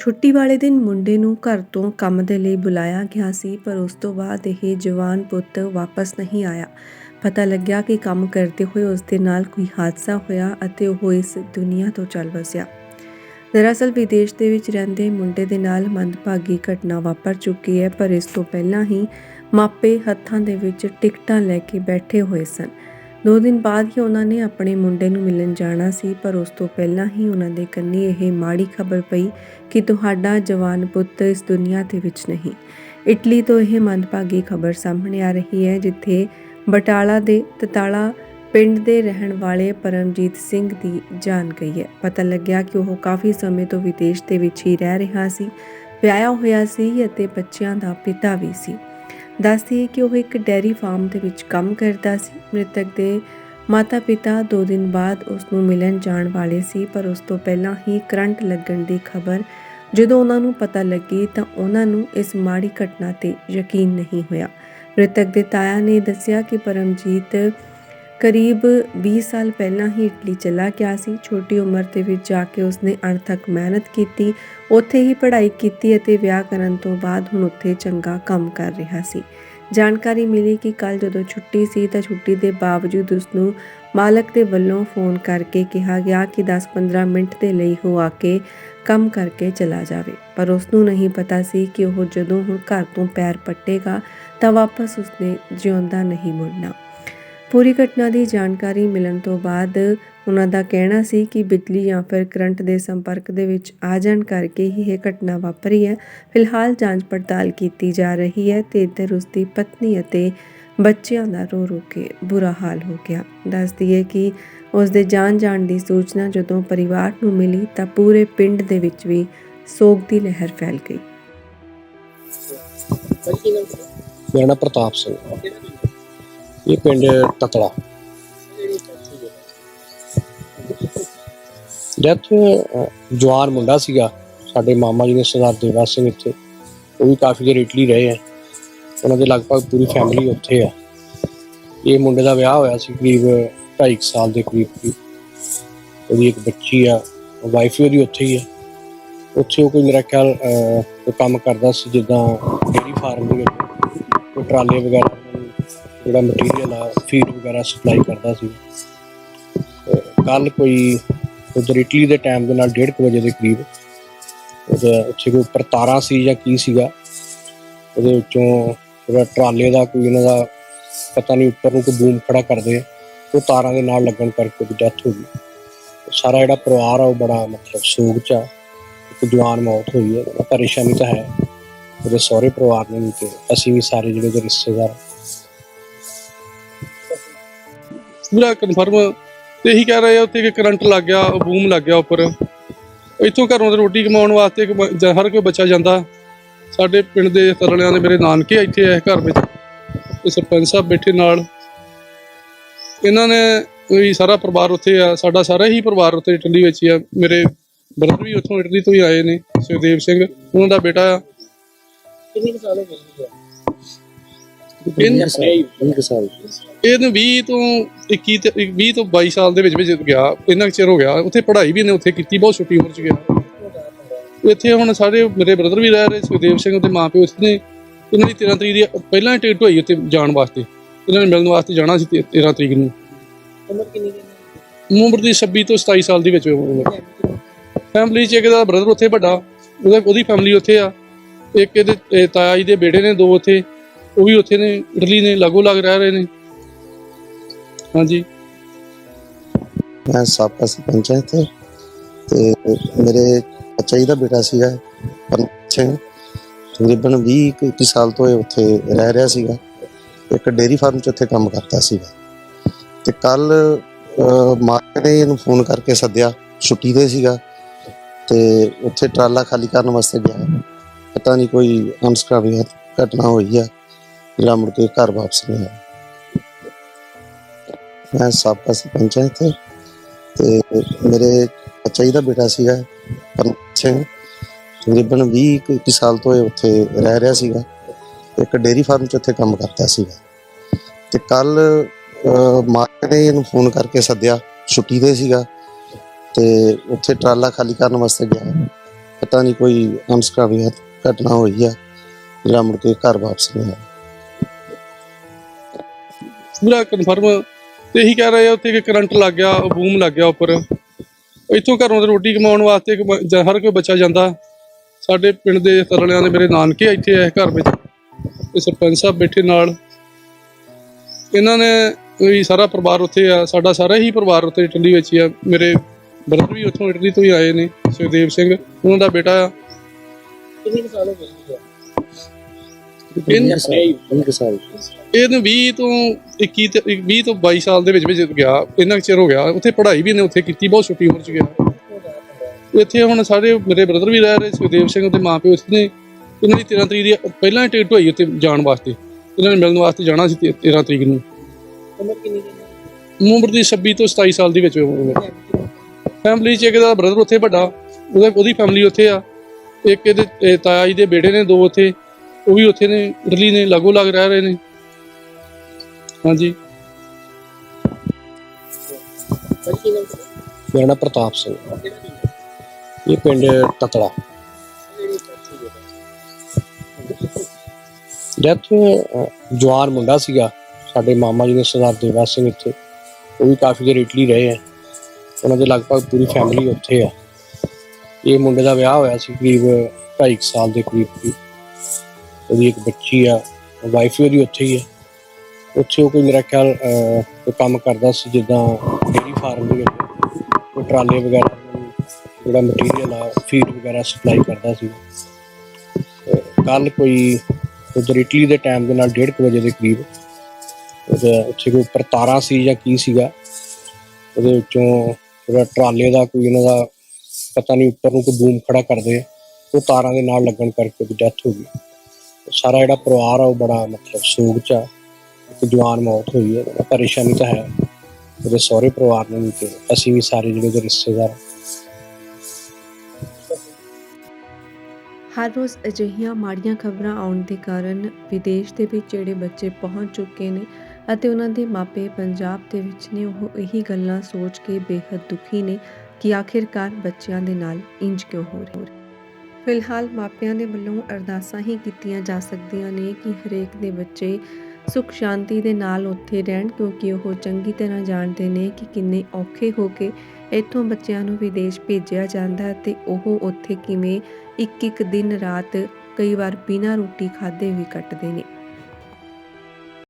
ਛੁੱਟੀ ਵਾਲੇ ਦਿਨ ਮੁੰਡੇ ਨੂੰ ਘਰ ਤੋਂ ਕੰਮ ਦੇ ਲਈ ਬੁਲਾਇਆ ਗਿਆ ਸੀ, ਪਰ ਉਸ ਤੋਂ ਬਾਅਦ ਇਹ ਜਵਾਨ ਪੁੱਤ ਵਾਪਸ ਨਹੀਂ ਆਇਆ। ਪਤਾ ਲੱਗਿਆ ਕਿ ਕੰਮ ਕਰਦੇ ਹੋਏ ਉਸ ਦੇ ਨਾਲ ਕੋਈ ਹਾਦਸਾ ਹੋਇਆ ਅਤੇ ਉਹ ਇਸ ਦੁਨੀਆ ਤੋਂ ਚੱਲ ਵਸਿਆ। ਦਰਅਸਲ ਵਿਦੇਸ਼ ਦੇ ਵਿੱਚ ਰਹਿੰਦੇ ਮੁੰਡੇ ਦੇ ਨਾਲ ਮੰਦਭਾਗੀ ਘਟਨਾ ਵਾਪਰ ਚੁੱਕੀ ਹੈ, ਪਰ ਇਸ ਤੋਂ ਪਹਿਲਾਂ ਹੀ ਮਾਪੇ ਹੱਥਾਂ ਦੇ ਵਿੱਚ ਟਿਕਟਾਂ ਲੈ ਕੇ ਬੈਠੇ ਹੋਏ ਸਨ। ਦੋ ਦਿਨ ਬਾਅਦ ਹੀ ਉਹਨਾਂ ਨੇ ਆਪਣੇ ਮੁੰਡੇ ਨੂੰ ਮਿਲਣ ਜਾਣਾ ਸੀ, ਪਰ ਉਸ ਤੋਂ ਪਹਿਲਾਂ ਹੀ ਉਹਨਾਂ ਦੇ ਕੰਨੀ ਇਹ ਮਾੜੀ ਖਬਰ ਪਈ ਕਿ ਤੁਹਾਡਾ ਜਵਾਨ ਪੁੱਤ ਇਸ ਦੁਨੀਆ ਦੇ ਵਿੱਚ ਨਹੀਂ। ਇਟਲੀ ਤੋਂ ਇਹ ਮੰਦਭਾਗੀ ਖਬਰ ਸਾਹਮਣੇ ਆ ਰਹੀ ਹੈ, ਜਿੱਥੇ ਬਟਾਲਾ ਦੇ ਤਤਾਲਾ ਪਿੰਡ ਦੇ ਰਹਿਣ ਵਾਲੇ ਪਰਮਜੀਤ ਸਿੰਘ ਦੀ ਜਾਨ ਗਈ ਹੈ। ਪਤਾ ਲੱਗਿਆ ਕਿ ਉਹ ਕਾਫੀ ਸਮੇਂ ਤੋਂ ਵਿਦੇਸ਼ ਦੇ ਵਿੱਚ ਹੀ ਰਹਿ ਰਿਹਾ ਸੀ, ਵਿਆਹਿਆ ਹੋਇਆ ਸੀ ਅਤੇ ਬੱਚਿਆਂ ਦਾ ਪਿਤਾ ਵੀ ਸੀ। ਦੱਸਦੀ ਹੈ ਕਿ ਉਹ ਇੱਕ ਡੈਰੀ ਫਾਰਮ ਦੇ ਵਿੱਚ ਕੰਮ ਕਰਦਾ ਸੀ। ਮ੍ਰਿਤਕ ਦੇ ਮਾਤਾ-ਪਿਤਾ ਦੋ ਦਿਨ ਬਾਅਦ ਉਸ ਨੂੰ ਮਿਲਣ ਜਾਣ ਵਾਲੇ ਸੀ, ਪਰ ਉਸ ਤੋਂ ਪਹਿਲਾਂ ਹੀ ਕਰੰਟ ਲੱਗਣ ਦੀ ਖਬਰ ਜਦੋਂ ਉਹਨਾਂ ਨੂੰ ਪਤਾ ਲੱਗੀ ਤਾਂ ਉਹਨਾਂ ਨੂੰ ਇਸ ਮਾੜੀ ਘਟਨਾ ਤੇ ਯਕੀਨ ਨਹੀਂ ਹੋਇਆ। ਮ੍ਰਿਤਕ ਦੇ ਤਾਇਆ ਨੇ ਦੱਸਿਆ ਕਿ ਪਰਮਜੀਤ ਕਰੀਬ 20 ਸਾਲ ਪਹਿਲਾਂ ਹੀ ਇਟਲੀ ਚਲਾ ਗਿਆ ਸੀ। ਛੋਟੀ ਉਮਰ ਦੇ ਵਿੱਚ ਜਾ ਕੇ ਉਸਨੇ ਅਣਥੱਕ ਮਿਹਨਤ ਕੀਤੀ, ਉੱਥੇ ਹੀ ਪੜ੍ਹਾਈ ਕੀਤੀ ਅਤੇ ਵਿਆਹ ਕਰਨ ਤੋਂ ਬਾਅਦ ਹੁਣ ਉੱਥੇ ਚੰਗਾ ਕੰਮ ਕਰ ਰਿਹਾ ਸੀ। ਜਾਣਕਾਰੀ ਮਿਲੀ ਕਿ ਕੱਲ ਜਦੋਂ ਛੁੱਟੀ ਸੀ ਤਾਂ ਛੁੱਟੀ ਦੇ ਬਾਵਜੂਦ ਉਸ ਨੂੰ ਮਾਲਕ ਦੇ ਵੱਲੋਂ ਫੋਨ ਕਰਕੇ ਕਿਹਾ ਗਿਆ ਕਿ 10-15 ਮਿੰਟ ਦੇ ਲਈ ਉਹ ਆ ਕੇ ਕੰਮ ਕਰਕੇ ਚਲਾ ਜਾਵੇ। ਪਰ ਉਸ ਨੂੰ ਨਹੀਂ ਪਤਾ ਸੀ ਕਿ ਉਹ ਜਦੋਂ ਹੁਣ ਘਰ ਤੋਂ ਪੈਰ ਪੱਟੇਗਾ ਤਾਂ ਵਾਪਸ ਉਸਨੇ ਜਿਉਂਦਾ ਨਹੀਂ ਮੁੜਨਾ। ਪੂਰੀ ਘਟਨਾ ਦੀ ਜਾਣਕਾਰੀ ਮਿਲਣ ਤੋਂ ਬਾਅਦ ਉਹਨਾਂ ਦਾ ਕਹਿਣਾ ਸੀ ਕਿ ਬਿਜਲੀ ਜਾਂ ਫਿਰ ਕਰੰਟ ਦੇ ਸੰਪਰਕ ਦੇ ਵਿੱਚ ਆ ਜਾਣ ਕਰਕੇ ਹੀ ਇਹ ਘਟਨਾ ਵਾਪਰੀ ਹੈ। ਫਿਲਹਾਲ ਜਾਂਚ ਪੜਤਾਲ ਕੀਤੀ ਜਾ ਰਹੀ ਹੈ ਤੇ ਇੱਧਰ ਉਸ ਦੀ ਪਤਨੀ ਅਤੇ ਬੱਚਿਆਂ ਦਾ ਰੋ ਰੋ ਕੇ ਬੁਰਾ ਹਾਲ ਹੋ ਗਿਆ। ਦੱਸਦੀ ਹੈ ਕਿ ਉਸ ਦੇ ਜਾਨ ਜਾਣ ਦੀ ਸੂਚਨਾ ਜਦੋਂ ਪਰਿਵਾਰ ਨੂੰ ਮਿਲੀ ਤਾਂ ਪੂਰੇ ਪਿੰਡ ਦੇ ਵਿੱਚ ਵੀ ਸੋਗ ਦੀ ਲਹਿਰ ਫੈਲ ਗਈ। ਮੇਰਾ ਨਾਮ ਪ੍ਰਤਾਪ ਸਿੰਘ। ਇਹ ਪਿੰਡ ਤਤੜਾ ਜਦ ਜਵਾਨ ਮੁੰਡਾ ਸੀਗਾ ਸਾਡੇ ਮਾਮਾ ਜੀ ਨੇ ਸਰਦਾਰ ਦੇਵਾ ਸਿੰਘ ਇੱਥੇ ਉਹ ਵੀ ਕਾਫੀ ਦੇਰ ਇਟਲੀ ਰਹੇ ਆ। ਉਹਨਾਂ ਦੇ ਲਗਭਗ ਪੂਰੀ ਫੈਮਿਲੀ ਉੱਥੇ ਆ। ਇਹ ਮੁੰਡੇ ਦਾ ਵਿਆਹ ਹੋਇਆ ਸੀ ਕਰੀਬ 2.5 ਸਾਲ ਦੇ ਕਰੀਬ ਕਰੀਬ ਉਹਦੀ ਇੱਕ ਬੱਚੀ ਆ ਵਾਈਫ ਵੀ ਉਹਦੀ ਉੱਥੇ ਹੀ ਆ। ਉੱਥੇ ਉਹ ਕੋਈ ਮੇਰਾ ਖਿਆਲ ਅਹ, ਕੰਮ ਕਰਦਾ ਸੀ ਜਿੱਦਾਂ ਡੇਰੀ ਫਾਰਮ ਦੇ ਵਿੱਚ ਕੋਈ ਟਰਾਲੇ ਵਗੈਰਾ ਜਿਹੜਾ ਮਟੀਰੀਅਲ ਆ ਫੀਡ ਵਗੈਰਾ ਸਪਲਾਈ ਕਰਦਾ ਸੀ। ਕੱਲ ਕੋਈ ਉਧਰ ਇਟਲੀ ਦੇ ਟਾਈਮ ਦੇ ਨਾਲ 1:30 ਵਜੇ ਦੇ ਕਰੀਬ, ਉਹਦੇ ਉੱਥੇ ਕੋਈ ਉੱਪਰ ਤਾਰਾ ਸੀ ਜਾਂ ਕੀ ਸੀਗਾ, ਉਹਦੇ ਵਿੱਚੋਂ ਜਿਹੜਾ ਟਰਾਲੇ ਦਾ ਕੋਈ ਇਹਨਾਂ ਦਾ ਪਤਾ ਨਹੀਂ ਉੱਪਰ ਨੂੰ ਕੋਈ ਬੂਮ ਖੜਾ ਕਰਦੇ, ਉਹ ਤਾਰਾਂ ਦੇ ਨਾਲ ਲੱਗਣ ਕਰਕੇ ਉਹਦੀ ਡੈਥ ਹੋ ਗਈ। ਸਾਰਾ ਜਿਹੜਾ ਪਰਿਵਾਰ ਆ, ਉਹ ਬੜਾ ਮਤਲਬ ਸੋਗ ਚ ਆ, ਇੱਕ ਜਵਾਨ ਮੌਤ ਹੋਈ ਹੈ ਪਰੇਸ਼ਾਨੀ ਤਾਂ ਹੈ। ਉਹਦੇ ਸਹੁਰੇ ਪਰਿਵਾਰ ਨੇ ਵੀ ਤੇ ਅਸੀਂ ਵੀ ਸਾਰੇ ਜਿਹੜੇ ਉਹਦੇ ਰਿਸ਼ਤੇਦਾਰ ਪੂਰਾ ਕਨਫਰਮ ਤੇ ਇਹੀ ਕਹਿ ਰਹੇ ਆ, ਉੱਥੇ ਕਿ ਕਰੰਟ ਲੱਗ ਗਿਆ ਬੂਮ ਲੱਗ ਗਿਆ ਉੱਪਰ। ਇੱਥੋਂ ਘਰੋਂ ਰੋਟੀ ਕਮਾਉਣ ਵਾਸਤੇ ਹਰ ਕੋਈ ਬੱਚਾ ਜਾਂਦਾ। ਸਾਡੇ ਪਿੰਡ ਦੇ ਤਰਲਿਆਂ ਦੇ ਮੇਰੇ ਨਾਨਕੇ ਇੱਥੇ ਇਸ ਘਰ ਵਿੱਚ। ਤੇ ਸਰਪੰਚ ਸਾਹਿਬ ਬੈਠੇ ਨਾਲ। ਇਹਨਾਂ ਨੇ ਵੀ ਸਾਰਾ ਪਰਿਵਾਰ ਉੱਥੇ ਆ। ਸਾਡਾ ਸਾਰਾ ਹੀ ਪਰਿਵਾਰ ਉੱਥੇ ਇਟਲੀ ਵਿੱਚ ਹੀ ਆ। ਮੇਰੇ ਬ੍ਰਦਰ ਵੀ ਉੱਥੋਂ ਇਟਲੀ ਤੋਂ ਹੀ ਆਏ ਨੇ, ਸੁਖਦੇਵ ਸਿੰਘ। ਉਹਨਾਂ ਦਾ ਬੇਟਾ ਆ। ਕਿੰਨੇ ਸਾਲ ਹੋ ਗਏ? ਇਹਨੂੰ- ਸਾਲ। ਇਹਨੂੰ 20 ਤੋਂ 21 ਤੇ 20 ਤੋਂ 22 ਸਾਲ ਦੇ ਵਿੱਚ ਵਿੱਚ ਗਿਆ। ਇੰਨਾ ਚਿਰ ਹੋ ਗਿਆ। ਉੱਥੇ ਪੜ੍ਹਾਈ ਵੀ ਇਹਨੇ ਉੱਥੇ ਕੀਤੀ। ਬਹੁਤ ਛੋਟੀ ਉਮਰ 'ਚ ਗਿਆ। ਇੱਥੇ ਹੁਣ ਸਾਰੇ ਮੇਰੇ ਬ੍ਰਦਰ ਵੀ ਰਹਿ ਰਹੇ। ਸੁਖਦੇਵ ਸਿੰਘ ਦੇ ਮਾਪਿਓ ਇੱਥੇ ਨੇ ਇਹਨਾਂ ਦੀ 13 ਤਰੀਕ ਦੀ ਪਹਿਲਾਂ ਹੀ ਟਿਕਟ ਹੋਈ ਉੱਥੇ ਜਾਣ ਵਾਸਤੇ। ਇਹਨਾਂ ਨੇ ਮਿਲਣ ਵਾਸਤੇ ਜਾਣਾ ਸੀ ਤੇ- 13 ਤਰੀਕ ਨੂੰ। ਉਮਰ ਕਿੰਨੀ ਕਿੰਨੀ ਉਮਰ ਦੀ 26 ਤੋਂ 27 ਸਾਲ ਦੀ ਵਿੱਚ ਫੈਮਿਲੀ 'ਚ ਇੱਕ ਦਾ ਬ੍ਰਦਰ ਉੱਥੇ ਵੱਡਾ। ਉਹਦਾ ਫੈਮਿਲੀ ਉੱਥੇ ਆ। ਇੱਕ ਇਹਦੇ ਇਹ ਤਾਇਆ ਜੀ ਦੇ ਬੇਟੇ ਨੇ ਦੋ ਉੱਥੇ। ਉਹ ਵੀ ਉੱਥੇ ਨੇ, ਇਟਲੀ ਨੇ ਲਾਗੋ ਲੱਗ ਰਹਿ ਰਹੇ ਨੇ। ਹਾਂਜੀ। ਮੈਂ ਸਾਬਕਾ ਸਰਪੰਚ ਹਾਂ ਇੱਥੇ ਤੇ ਮੇਰੇ ਬੱਚਾ ਜੀ ਦਾ ਬੇਟਾ ਸੀਗਾ ਪੰਚ ਤਕਰੀਬਨ 20 21 ਸਾਲ ਤੋਂ ਇਹ ਉੱਥੇ ਰਹਿ ਰਿਹਾ ਸੀਗਾ। ਇੱਕ ਡੇਰੀ ਫਾਰਮ 'ਚ ਉੱਥੇ ਕੰਮ ਕਰਦਾ ਸੀਗਾ। ਤੇ ਕੱਲ ਮਾਲਕ ਨੇ ਇਹਨੂੰ ਫੋਨ ਕਰਕੇ ਸੱਦਿਆ, ਛੁੱਟੀ ਤੇ ਸੀਗਾ। ਤੇ ਉੱਥੇ ਟਰਾਲਾ ਖਾਲੀ ਕਰਨ ਵਾਸਤੇ ਗਿਆ। ਪਤਾ ਨਹੀਂ ਕੋਈ ਅਨਸਕਾਵੀ ਘਟਨਾ ਹੋਈ ਆ। ਜਿਹੜਾ ਮੁੜ ਕੇ ਘਰ ਵਾਪਸ ਨਹੀਂ ਆਇਆ। ਮੈਂ ਸਾਬਕਾ ਸਰਪੰਚ ਹਾਂ ਇੱਥੇ ਤੇ ਮੇਰੇ ਬੱਚਾ ਜੀ ਦਾ ਬੇਟਾ ਸੀਗਾ ਪੰਚ ਸਿੰਘ। ਤਕਰੀਬਨ 20 21 ਸਾਲ ਤੋਂ ਇਹ ਉੱਥੇ ਰਹਿ ਰਿਹਾ ਸੀਗਾ। ਇੱਕ ਡੇਰੀ ਫਾਰਮ 'ਚ ਉੱਥੇ ਕੰਮ ਕਰਦਾ ਸੀਗਾ। ਤੇ ਕੱਲ ਮਾਲਕ ਨੇ ਇਹਨੂੰ ਫੋਨ ਕਰਕੇ ਸੱਦਿਆ, ਛੁੱਟੀ ਤੇ ਸੀਗਾ ਤੇ ਉੱਥੇ ਟਰਾਲਾ ਖਾਲੀ ਕਰਨ ਵਾਸਤੇ ਗਿਆ। ਪਤਾ ਨਹੀਂ ਕੋਈ ਅਨਸਕਾਰੀ ਘਟਨਾ ਹੋਈ ਆ ਜਿਹੜਾ ਮੁੜ ਕੇ ਘਰ ਵਾਪਸ ਨਹੀਂ ਆਇਆ। ਪੂਰਾ ਕਨਫਰਮ ਤੇ ਇਹੀ ਕਹਿ ਰਹੇ ਆ ਉੱਥੇ ਕਿ ਕਰੰਟ ਲੱਗ ਗਿਆ ਬੂਮ ਲੱਗ ਗਿਆ ਉੱਪਰ। ਇੱਥੋਂ ਘਰੋਂ ਰੋਟੀ ਕਮਾਉਣ ਵਾਸਤੇ ਹਰ ਕੋਈ ਬੱਚਾ ਜਾਂਦਾ। ਸਾਡੇ ਪਿੰਡ ਦੇ ਤਰਲਿਆਂ ਦੇ ਮੇਰੇ ਨਾਨਕੇ ਇੱਥੇ ਆ ਘਰ ਵਿੱਚ। ਤੇ ਸਰਪੰਚ ਸਾਹਿਬ ਬੈਠੇ ਨਾਲ। ਇਹਨਾਂ ਨੇ ਵੀ ਸਾਰਾ ਪਰਿਵਾਰ ਉੱਥੇ ਆ। ਸਾਡਾ ਸਾਰਾ ਹੀ ਪਰਿਵਾਰ ਉੱਥੇ ਇਟਲੀ ਵਿੱਚ ਹੀ ਆ। ਮੇਰੇ ਬ੍ਰਦਰ ਵੀ ਉੱਥੋਂ ਇਟਲੀ ਤੋਂ ਹੀ ਆਏ ਨੇ, ਸੁਖਦੇਵ ਸਿੰਘ। ਉਹਨਾਂ ਦਾ ਬੇਟਾ ਆ। ਕਿੰਨੇ ਸਾਲ ਹੋ ਗਏ ਇਹਨ- ਇਹਨੂੰ 20 ਤੋਂ 21 ਤੇ 20 ਤੋਂ 22 ਸਾਲ ਦੇ ਵਿੱਚ ਵਿੱਚ ਗਿਆ। ਇੰਨਾ ਕੁ ਚਿਰ ਹੋ ਗਿਆ। ਉੱਥੇ ਪੜ੍ਹਾਈ ਵੀ ਇਹਨੇ ਉੱਥੇ ਕੀਤੀ ਬਹੁਤ ਛੋਟੀ ਉਮਰ 'ਚ ਗਿਆ। ਇੱਥੇ ਹੁਣ ਸਾਰੇ ਮੇਰੇ ਬ੍ਰਦਰ ਵੀ ਰਹਿ ਰਹੇ ਸੁਖਦੇਵ ਸਿੰਘ ਦੇ ਮਾਪਿਓ ਇੱਥੇ ਨੇ ਇਹਨਾਂ ਦੀ 13 ਤਰੀਕ ਦੀ ਪਹਿਲਾਂ ਹੀ ਟਿਕਟ ਹੋਈ ਉੱਥੇ ਜਾਣ ਵਾਸਤੇ। ਇਹਨਾਂ ਨੇ ਮਿਲਣ ਵਾਸਤੇ ਜਾਣਾ ਸੀ ਤੇ- 13 ਤਰੀਕ ਨੂੰ। ਉਮਰ ਕਿੰਨੀ ਕਿੰਨੀ ਉਮਰ ਦੀ 26 ਤੋਂ 27 ਸਾਲ ਦੀ ਵਿੱਚ ਫੈਮਿਲੀ 'ਚ ਇੱਕ ਦਾ ਬ੍ਰਦਰ ਉੱਥੇ ਵੱਡਾ। ਉਹਦਾ ਫੈਮਿਲੀ ਉੱਥੇ ਆ। ਇੱਕ ਇਹਦੇ ਇਹ ਤਾਇਆ ਜੀ ਦੇ ਬੇਟੇ ਨੇ ਦੋ ਉੱਥੇ। ਉਹ ਵੀ ਉੱਥੇ ਨੇ ਇਟਲੀ ਨੇ, ਲਾਗੋ ਲੱਗ ਰਹਿ ਰਹੇ ਨੇ। ਹਾਂਜੀ। ਮੇਰਾ ਨਾਮ ਪ੍ਰਤਾਪ ਸਿੰਘ ਇਹ ਪਿੰਡ ਤਤੜਾ ਜਦ ਜਵਾਨ ਮੁੰਡਾ ਸੀਗਾ, ਸਾਡੇ ਮਾਮਾ ਜੀ ਨੇ ਸਰਦਾਰ ਦੇਵਾ ਸਿੰਘ ਇੱਥੇ, ਉਹ ਵੀ ਕਾਫੀ ਦੇਰ ਇਟਲੀ ਰਹੇ ਆ। ਉਹਨਾਂ ਦੇ ਲਗਭਗ ਪੂਰੀ ਫੈਮਿਲੀ ਉੱਥੇ ਆ। ਇਹ ਮੁੰਡੇ ਦਾ ਵਿਆਹ ਹੋਇਆ ਸੀ, ਕਰੀਬ 2.5 ਸਾਲ ਦੇ ਕਰੀਬ। ਉਹਦੀ ਇੱਕ ਬੱਚੀ ਆ ਵਾਈਫ ਉਹਦੀ ਉੱਥੇ ਹੀ ਆ। ਉੱਥੇ ਉਹ ਕੋਈ ਮੇਰਾ ਖਿਆਲ ਕੋਈ ਕੰਮ ਕਰਦਾ ਸੀ ਜਿੱਦਾਂ ਡੇਰੀ ਫਾਰਮ ਦੇ ਵਿੱਚ। ਕੋਈ ਟਰਾਲੇ ਵਗੈਰਾ, ਜਿਹੜਾ ਮਟੀਰੀਅਲ ਆ ਫੀਡ ਵਗੈਰਾ ਸਪਲਾਈ ਕਰਦਾ ਸੀ। ਕੱਲ ਕੋਈ ਉਧਰ ਇਟਲੀ ਦੇ ਟਾਈਮ ਦੇ ਨਾਲ 1:30 ਵਜੇ ਦੇ ਕਰੀਬ, ਉਹਦੇ ਉੱਥੇ ਕੋਈ ਉੱਪਰ ਤਾਰਾ ਸੀ ਜਾਂ ਕੀ ਸੀਗਾ, ਉਹਦੇ ਵਿੱਚੋਂ ਜਿਹੜਾ ਟਰਾਲੇ ਦਾ ਕੋਈ ਇਹਨਾਂ ਦਾ ਪਤਾ ਨਹੀਂ ਉੱਪਰ ਨੂੰ ਕੋਈ ਬੂਮ ਖੜਾ ਕਰਦੇ, ਉਹ ਤਾਰਾਂ ਦੇ ਨਾਲ ਲੱਗਣ ਕਰਕੇ ਉਹਦੀ ਡੈਥ ਹੋ ਗਈ। ਸਾਰਾ ਜਿਹੜਾ ਪਰਿਵਾਰ ਆ ਉਹ ਬੜਾ ਮਤਲਬ ਸੋਗ ਚ ਆ। ਇੱਕ ਜਵਾਨ ਮੌਤ ਹੋਈ ਹੈ, ਬੜਾ ਪਰੇਸ਼ਾਨੀ ਤਾਂ ਹੈ। ਉਹਦੇ ਸਹੁਰੇ ਪਰਿਵਾਰ ਨੂੰ ਵੀ ਤੇ ਅਸੀਂ ਵੀ ਸਾਰੇ ਜਿਹੜੇ ਉਹਦੇ ਰਿਸ਼ਤੇਦਾਰ ਹਰ ਰੋਜ਼ ਅਜਿਹੀਆਂ ਮਾੜੀਆਂ ਖਬਰਾਂ ਆਉਣ ਦੇ ਕਾਰਨ ਵਿਦੇਸ਼ ਦੇ ਵਿੱਚ ਜਿਹੜੇ ਬੱਚੇ ਪਹੁੰਚ ਚੁੱਕੇ ਨੇ ਅਤੇ ਉਹਨਾਂ ਦੇ ਮਾਪੇ ਪੰਜਾਬ ਦੇ ਵਿੱਚ ਨੇ, ਉਹ ਇਹੀ ਗੱਲਾਂ ਸੋਚ ਕੇ ਬੇहद ਦੁਖੀ ਨੇ ਕਿ ਆਖਿਰਕਾਰ ਬੱਚਿਆਂ ਦੇ ਨਾਲ ਇੰਜ ਕਿਉਂ ਹੋ ਰਿਹਾ ਫਿਲਹਾਲ ਮਾਪਿਆਂ ਦੇ ਵੱਲੋਂ ਅਰਦਾਸਾਂ ਹੀ ਕੀਤੀਆਂ ਜਾ ਸਕਦੀਆਂ ਨੇ ਕਿ ਹਰੇਕ ਦੇ ਬੱਚੇ ਸੁਖ ਸ਼ਾਂਤੀ ਦੇ ਨਾਲ ਉੱਥੇ ਰਹਿਣ, ਕਿਉਂਕਿ ਉਹ ਚੰਗੀ ਤਰ੍ਹਾਂ ਜਾਣਦੇ ਨੇ ਕਿ ਕਿੰਨੇ ਔਖੇ ਹੋ ਕੇ ਇੱਥੋਂ ਬੱਚਿਆਂ ਨੂੰ ਵਿਦੇਸ਼ ਭੇਜਿਆ ਜਾਂਦਾ ਹੈ ਤੇ ਉਹ ਉੱਥੇ ਕਿਵੇਂ ਇੱਕ ਇੱਕ ਦਿਨ ਰਾਤ ਕਈ ਵਾਰ ਬਿਨਾਂ ਰੋਟੀ ਖਾਦੇ ਵੀ ਕੱਟਦੇ ਨੇ।